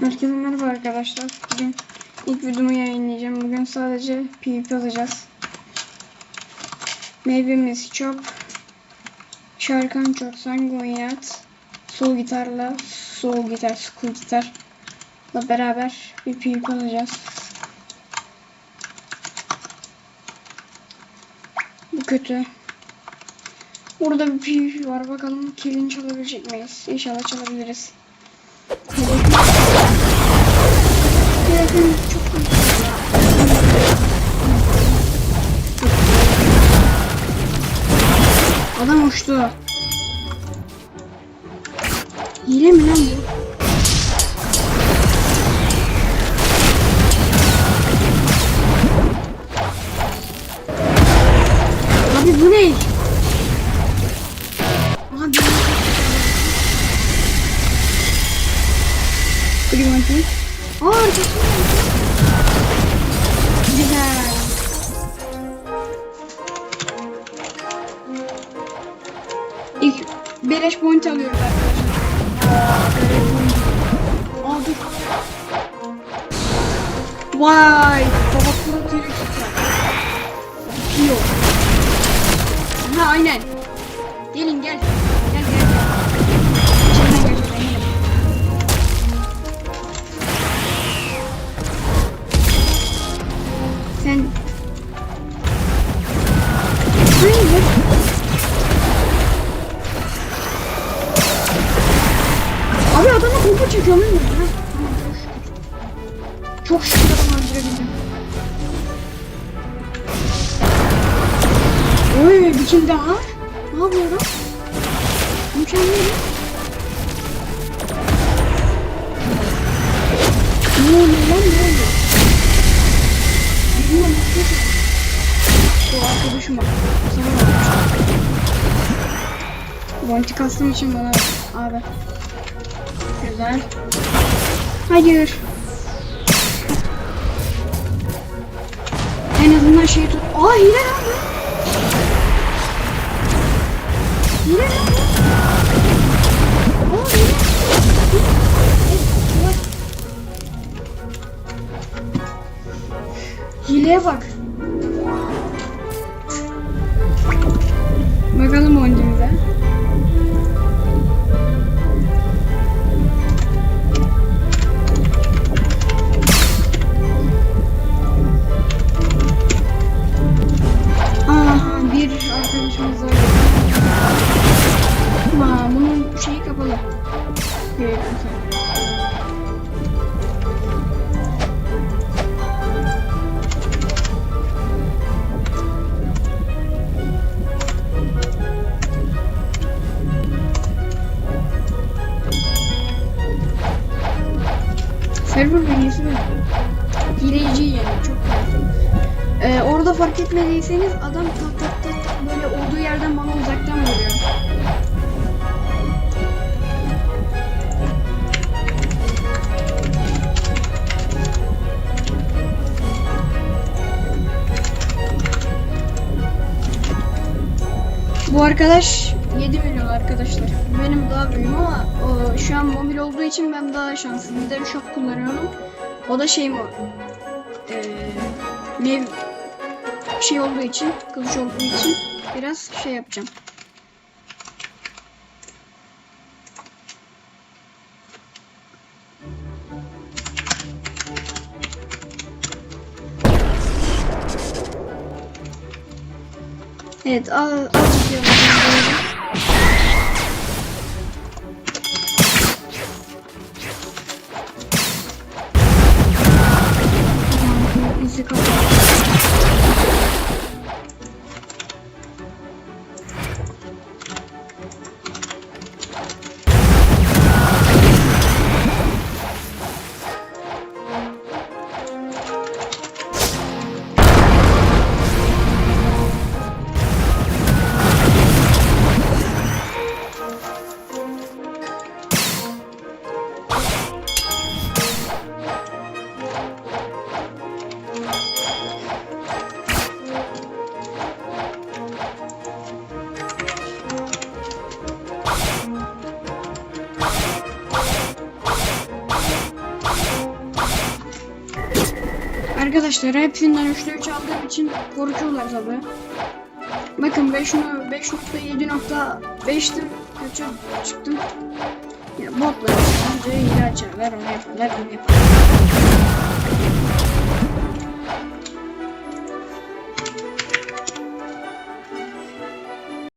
Herkese merhaba arkadaşlar. Bugün ilk videomu yayınlayacağım. Bugün sadece PvP alacağız. Meyvemiz çöp. Şarkan çok sango oynat. Sol gitarla, sol gitar, school gitarla beraber bir PvP alacağız. Bu kötü. Burada bir PvP var. Bakalım kilini çalabilecek miyiz? İnşallah çalabiliriz. Hedefim çok. Adam uçtu. Hile mi lan bu? Abi bu ne? Abi Primanti. Aa arkasında. Güzel. İlk beleş point alıyoruz arkadaşlar. Vay. Baba pro direkt Yok. Ha aynen. Gelin gel. Gel gel. Abi adama koku? Ha, tamam, çok şükür. Adamı öldürebildim. Oy bir kill daha. Ne yapıyor adam? Mükemmel. Bounty kastım için bana abi. Güzel. Hayır. En azından şeyi tut. Aa hile lan bu. Hile lan bu. Aa hile. Hileye bak. Server bilgisi mi? Hileci yani çok iyi. Ee, orada fark etmediyseniz adam tak tak tak tak böyle olduğu yerden bana uzaktan vuruyor. Bu arkadaş 7 milyon arkadaşlar. Benim daha büyüğüm ama o, şu an mobil olduğu için ben daha şanslıyım. Bir de shop kullanıyorum. O da şey mi? Ee, mev şey olduğu için, kılıç olduğu için biraz şey yapacağım. Evet, al, azıcık yapacağım. Arkadaşlar hepsinden 3'te 3 aldığım için korkuyorlar tabi. Bakın ben şunu 5.7.5'tim. Kaça çıktım? Ya botlar önce hile açarlar onu yaparlar bunu yaparlar.